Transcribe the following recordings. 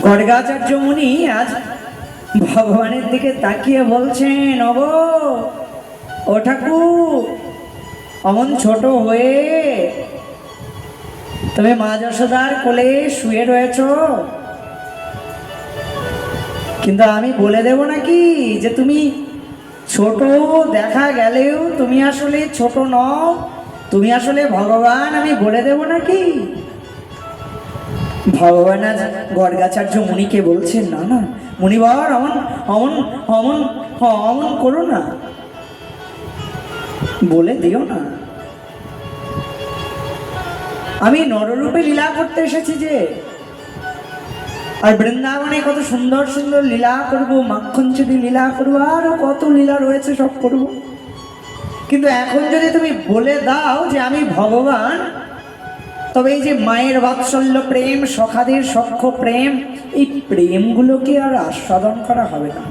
গড়গাচার্য মুনি আজ ভগবানের দিকে তাকিয়ে বলছেন অব ও ঠাকুর, অমন ছোট হয়ে তুমি মা যশোদার কোলে শুয়ে রয়েছ। কিন্তু আমি বলে দেব নাকি যে তুমি ছোট দেখা গেলেও তুমি আসলে ছোট নও, তুমি আসলে ভগবান আমি বলে দেব নাকি? ভগবান আজ গড়গাচার্য মুনিকে বলছেন, না না, মুনিবর, অমন অমন অমন অমন করো না। বলে দিও না। আমি নররূপে লীলা করতে এসেছি যে, আর বৃন্দাবনে কত সুন্দর সুন্দর লীলা করব, মাখন যদি লীলা করব, আরও কত লীলা রয়েছে সব করব। কিন্তু এখন যদি তুমি বলে দাও যে আমি ভগবান তবে এই যে মায়ের বাৎসল্য প্রেম, সখাদের সখ্য প্রেম, এই প্রেমগুলোকে আর আস্বাদন করা হবে না।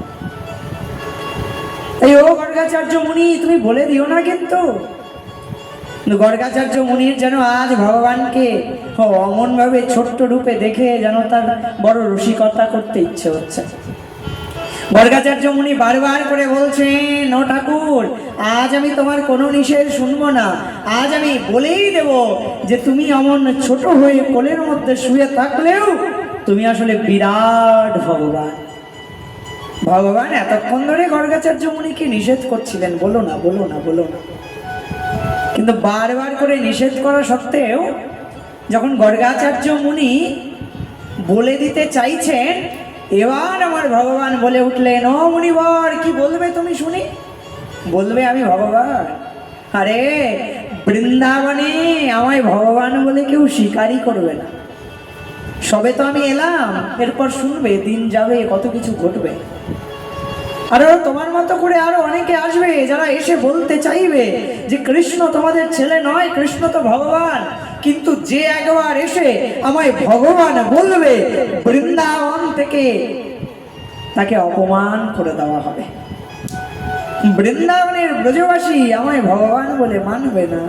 এই ও গর্গাচার্য মুনি, তুমি বলে দিও না কিন্তু। গর্গাচার্য মুনির যেন আজ ভগবানকে অমন ভাবে ছোট্ট রূপে দেখে যেন তার বড় রসিকতা করতে ইচ্ছে হচ্ছে। গর্গাচার্য মুনি বারবার করে বলছেন, ও ঠাকুর, আজ আমি তোমার কোনো নিষেধ শুনব না। আজ আমি বলেই দেব যে তুমি অমন ছোট হয়ে কোলের মধ্যে শুয়ে থাকলেও তুমি আসলে বিরাট ভগবান। ভগবান, এতক্ষণ ধরে গর্গাচার্য মুনিকে নিষেধ করছিলেন? বলো না বলো না বলো না। কিন্তু বারবার করে নিষেধ করা সত্ত্বেও যখন গর্গাচার্য মুনি বলে দিতে চাইছেন এবার আমার ভগবান বলে উঠলেন, ও মুনিবর, কি বলবে তুমি শুনি? বলবে, আমি ভগবান। আরে, বৃন্দাবনে আমায় ভগবান বলে কেউ স্বীকারই করবে না। সবে তো আমি এলাম, এরপর শুনবে, দিন যাবে, কত কিছু ঘটবে। আরও তোমার মতো করে আরও অনেকে আসবে যারা এসে বলতে চাইবে যে কৃষ্ণ তোমাদের ছেলে নয়, কৃষ্ণ তো ভগবান। কিন্তু যে একবার এসে আমায় ভগবান বলবে, বৃন্দাবন থেকে তাকে অপমান করে দেওয়া হবে। বৃন্দাবনের ব্রজবাসী আমায় ভগবান বলে মানবে না।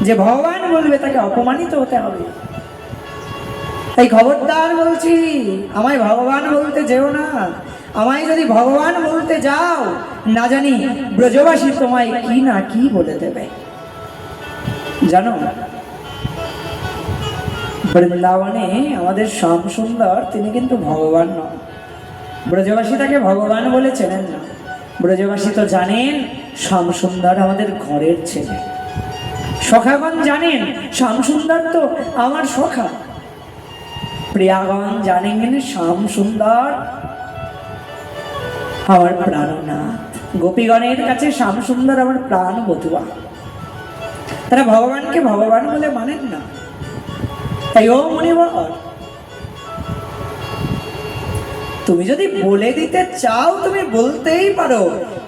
যে ভগবান বলবে তাকে অপমানিত হতে হবে। তাই খবরদার বলছি, আমায় ভগবান বলতে যেও না। আমায় যদি ভগবান বলতে যাও, না জানি ব্রজবাসী তোমায় কি না কি বলে দেবে। জানো, বৃন্দাবনে আমাদের শ্যাম সুন্দর, তিনি কিন্তু ভগবান নন। ব্রজবাসী তাকে ভগবান বলে চেনেন না। ব্রজবাসী তো জানেন শ্যাম সুন্দর আমাদের ঘরের ছেলে। সখাগণ জানেন শ্যাম সুন্দর তো আমার সখা। প্রিয়াগণ জানেন শ্যাম সুন্দর আমার প্রাণনাথ গোপীগণের কাছে শ্যাম সুন্দর আমার প্রাণ বধুয়া। তারা ভগবানকে ভগবান বলে মানেন না। তাই ও মনিবর তুমি যদি বলে দিতে চাও, তুমি বলতেই পারো।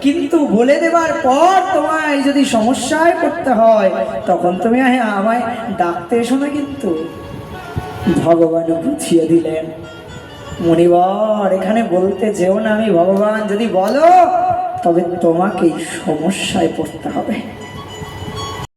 কিন্তু বলে দেবার পর তোমায় যদি সমস্যায় পড়তে হয়, তখন তুমি আমায় ডাকতে এসো না কিন্তু। ভগবান বুঝিয়ে দিলেন। মণিবর এখানে বলতে যেও না আমি ভগবান যদি বলো তবে তোমাকেই সমস্যায় পড়তে হবে।